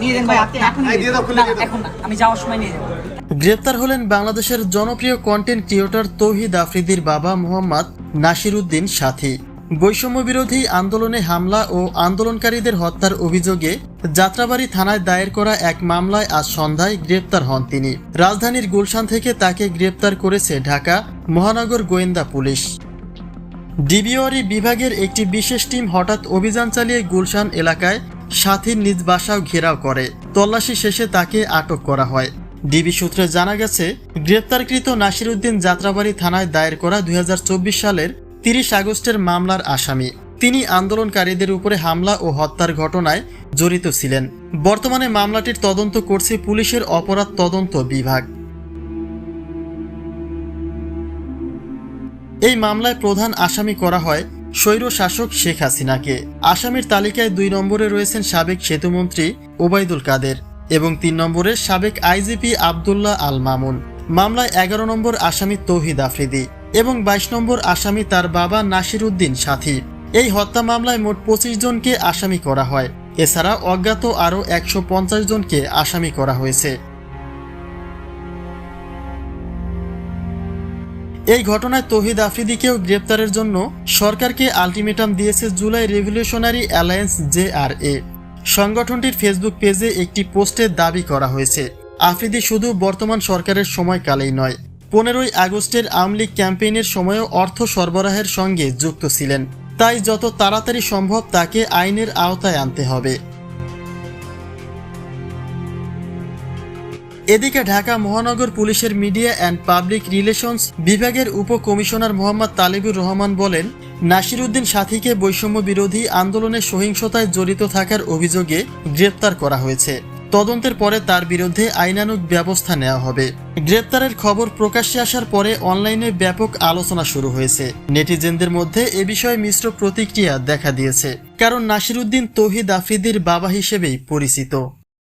নিয়ে যান ভাই আপনি এখন দিয়ে দাও, খুলে দিয়ে দাও। এখন না আমি যাওয়ার সময় নিয়ে যাব। গ্রেপ্তার হলেন বাংলাদেশের জনপ্রিয় কন্টেন্ট ক্রিয়েটর তৌহিদ আফ্রিদির বাবা মোহাম্মদ নাসির উদ্দিন সাথী। বৈষম্য বিরোধী আন্দোলনে হামলা ও আন্দোলনকারীদের হত্যার অভিযোগে যাত্রাবাড়ি থানায় দায়ের করা এক মামলায় আজ সন্ধ্যায় গ্রেপ্তার হন তিনি। রাজধানীর গুলশান থেকে তাকে গ্রেপ্তার করেছে ঢাকা মহানগর গোয়েন্দা পুলিশ। ডিবিওয়ারি বিভাগের একটি বিশেষ টিম হঠাৎ অভিযান চালিয়ে গুলশান এলাকায় সাথীর নিজ বাসাও ঘেরাও করে। তল্লাশি শেষে তাকে আটক করা হয়। ডিবি সূত্রে জানা গেছে, গ্রেপ্তারকৃত নাসিরউদ্দিন যাত্রাবাড়ি থানায় দায়ের করা দুই সালের তিরিশ আগস্টের মামলার আসামি। তিনি আন্দোলনকারীদের উপরে হামলা ও হত্যার ঘটনায় জড়িত ছিলেন। বর্তমানে মামলাটির তদন্ত করছে পুলিশের অপরাধ তদন্ত বিভাগ। এই মামলায় প্রধান আসামি করা হয় স্বৈর শাসক শেখ হাসিনাকে। আসামির তালিকায় দুই নম্বরে রয়েছেন সাবেক সেতুমন্ত্রী ওবায়দুল কাদের এবং তিন নম্বরে সাবেক আইজিপি আবদুল্লাহ আল মামুন। মামলায় এগারো নম্বর আসামি তৌহিদ আফ্রিদি এবং বাইশ নম্বর আসামি তার বাবা নাসির উদ্দিন সাথী। এই হত্যা মামলায় মোট পঁচিশ জনকে আসামি করা হয়। এছাড়া অজ্ঞাত আরও একশো পঞ্চাশ জনকে আসামি করা হয়েছে। এই ঘটনায় তহিদ আফ্রিদিকেও গ্রেপ্তারের জন্য সরকারকে আলটিমেটাম দিয়েছে জুলাই রেভলিউশনারি অ্যালায়েন্স জেআরএ সংগঠনটির ফেসবুক পেজে একটি পোস্টে দাবি করা হয়েছে, আফ্রিদি শুধু বর্তমান সরকারের সময়কালেই নয়, পনেরোই আগস্টের আওয়ামী লীগ ক্যাম্পেইনের সময়ও অর্থ সরবরাহের সঙ্গে যুক্ত ছিলেন, তাই যত তাড়াতাড়ি সম্ভব তাকে আইনের আওতায় আনতে হবে। এদিকে ঢাকা মহানগর পুলিশের মিডিয়া অ্যান্ড পাবলিক রিলেশনস বিভাগের উপকমিশনার মোহাম্মদ তালিবুর রহমান বলেন নাসিরউদ্দিন সাথীকে বৈষম্য বিরোধী আন্দোলনে সহিংসতায় জড়িত থাকার অভিযোগে গ্রেপ্তার করা হয়েছে। তদন্তের পরে তার বিরুদ্ধে আইনানুগ ব্যবস্থা নেওয়া হবে। গ্রেপ্তারের খবর প্রকাশ্যে আসার পরে অনলাইনে ব্যাপক আলোচনা শুরু হয়েছে। নেটিজেনদের মধ্যে এ বিষয়ে মিশ্র প্রতিক্রিয়া দেখা দিয়েছে। কারণ নাসিরউদ্দিন তৌহিদ আফ্রিদির বাবা হিসেবেই পরিচিত।